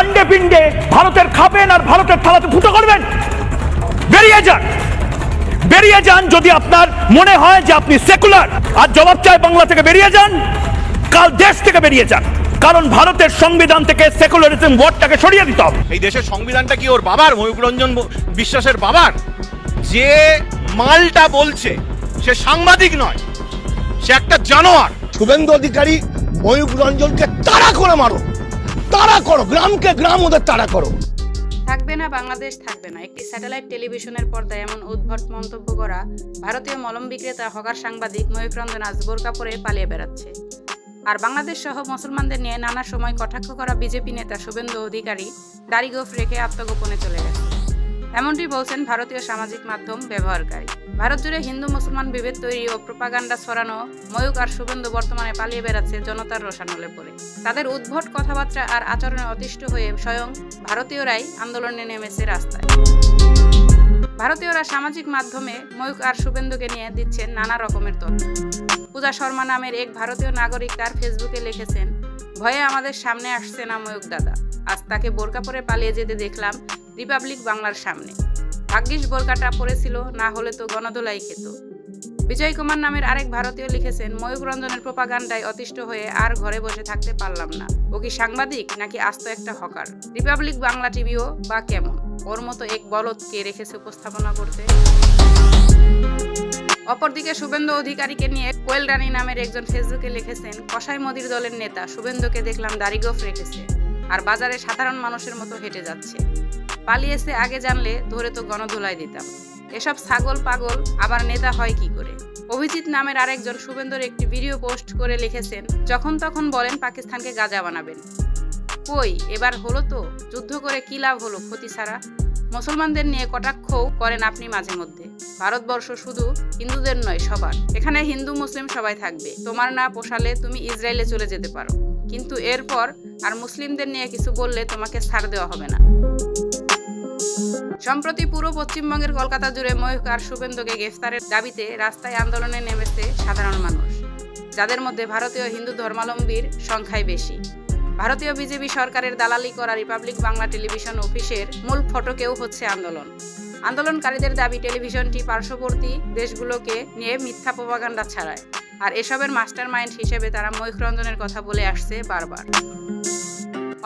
আন্ডে পিণ্ডে ভারতের খাবেন আর ভারতের থালাতে ফুটো করবেন। বেরিয়ে যান। বেরিয়ে যান যদি আপনার মনে হয় যে আপনি সেকুলার। আর জবাব চায় বাংলা থেকে বেরিয়ে যান। কাল দেশ থেকে বেরিয়ে যান। কারণ ভারতের সংবিধান থেকে সেকুলারিজম ওয়ার্ডটাকে সরিয়ে দিতে হবে। এই দেশের সংবিধানটা কি ওর বাবার? ময়ূক রঞ্জন বিশ্বাসের বাবার? যে মালটা বলছে সে সাংবাদিক নয় সে একটা জানোয়ার। শুভেন্দু অধিকারী ময়ূক রঞ্জনকে তাড়া করে মারো। তাড়া করো, গ্রামকে গ্রাম ওদের তারা করো। থাকবে না, বাংলাদেশ থাকবে না। একটি স্যাটেলাইট টেলিভিশনের পর্দায় এমন উদ্ভট মন্তব্য করা ভারতীয় মলম বিক্রেতা হকার সাংবাদিক ময়ূক রঞ্জন আজ বোরকা পরে পালিয়ে বেড়াচ্ছে। আর বাংলাদেশ সহ মুসলমানদের নিয়ে নানা সময় কটাক্ষ করা বিজেপি নেতা শুভেন্দু অধিকারী দাড়িগোফ রেখে আত্মগোপনে চলে গেছে। এমনটি বলছেন ভারতীয় সামাজিক মাধ্যম ব্যবহারকারী। ভারত জুড়ে হিন্দু, মুসলমান বিভেদ তৈরি ও প্রোপাগান্ডা ছড়ানো ময়ূক আর শুভেন্দু বর্তমানে পালিয়ে বেড়াচ্ছে জনতার রোষানলে পড়ে তাদের উদ্ভট কথাবার্তা আর আচরণে অতিষ্ঠ হয়ে স্বয়ং ভারতীয়রাই আন্দোলনে নেমেছে রাস্তায়। ভারতীয়রা সামাজিক মাধ্যমে ময়ূক আর শুভেন্দুকে নিয়ে দিচ্ছেন নানা রকমের তথ্য। পূজা শর্মা নামের এক ভারতীয় নাগরিক তার ফেসবুকে লিখেছেন, ভয়ে আমাদের সামনে আসছে না ময়ূক দাদা। আজ তাকে বোরকা পরে পালিয়ে যেতে দেখলাম রিপাবলিক বাংলার সামনে। ভাগ্যিস বোরকাটা পড়েছিল, না হলে তো গণদোলাই খেত। বিজয় কুমার নামের আরেক ভারতীয় লিখেছেন ময়ূক রঞ্জনের প্রপাগান্ডায় অতিষ্ঠ হয়ে আর ঘরে বসে থাকতে পারলাম না। ও কি সাংবাদিক, নাকি আস্ত একটা হকার? রিপাবলিক বাংলা টিভিও বা কেমন? ওর মতো এক বলদকে রেখেছে উপস্থাপনা করতে? অপরদিকে শুভেন্দু অধিকারীকে নিয়ে কোয়েল রানী নামের একজন ফেসবুকে লিখেছেন, কসাই মোদির দলের নেতা শুভেন্দুকে দেখলাম দাড়িগোফ রেখেছে। আর বাজারে সাধারণ মানুষের মতো হেঁটে যাচ্ছে। পালিয়েছে আগে জানলে ধরে তো গণধুলাই দিতাম। এসব ছাগল পাগল, আবার নেতা হয় কি করে? অভিজিৎ নামের আরেকজন শুভেন্দুর একটি ভিডিও পোস্ট করে লিখেছেন, যখন তখন বলেন পাকিস্তানকে গাজা বানাবেন। কই, এবার হলো তো? যুদ্ধ করে কি লাভ হলো ক্ষতি ছাড়া? মুসলমানদের নিয়ে কটাক্ষও করেন আপনি মাঝে মধ্যে। ভারতবর্ষ শুধু হিন্দুদের নয়, সবার। এখানে হিন্দু, মুসলিম সবাই থাকবে। তোমার না পোষালে তুমি ইসরায়েলে চলে যেতে পারো। কিন্তু এরপর আর মুসলিমদের নিয়ে কিছু বললে তোমাকে ছাড় দেওয়া হবে না। সম্প্রতি পুরো পশ্চিমবঙ্গের কলকাতা জুড়ে ময়ূক আর শুভেন্দুকে গ্রেফতারের দাবিতে রাস্তায় আন্দোলনে নেমেছে সাধারণ মানুষ। যাদের মধ্যে ভারতীয় হিন্দু ধর্মাবলম্বীর সংখ্যাই বেশি। ভারতীয় বিজেপি সরকারের দালালি করা রিপাবলিক বাংলা টেলিভিশন অফিসের মূল ফটকেও হচ্ছে আন্দোলন। আন্দোলনকারীদের দাবি, টেলিভিশনটি পার্শ্ববর্তী দেশগুলোকে নিয়ে মিথ্যা প্রপাগান্ডা ছাড়ায়। আর এসবের মাস্টার মাইন্ড হিসেবে তারা ময়ূখ রঞ্জনের কথা বলে আসছে বারবার।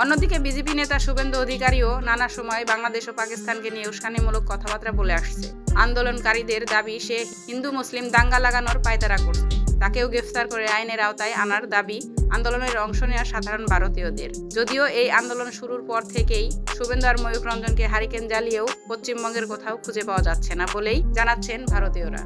অন্যদিকে বিজেপি নেতা শুভেন্দু অধিকারীও নানা সময় বাংলাদেশ ও পাকিস্তানকে নিয়ে উস্কানিমূলক কথাবার্তা বলে আসছে। আন্দোলনকারীদের দাবি, সে হিন্দু, মুসলিম দাঙ্গা লাগানোর পায়তারা করছে। তাকেও গ্রেফতার করে আইনের আওতায় আনার দাবি আন্দোলনের অংশ নেওয়া সাধারণ ভারতীয়দের। যদিও এই আন্দোলন শুরুর পর থেকেই শুভেন্দু আর ময়ূক রঞ্জনকে হারিকেন জ্বালিয়েও পশ্চিমবঙ্গের কোথাও খুঁজে পাওয়া যাচ্ছে না বলেই জানাচ্ছেন ভারতীয়রা।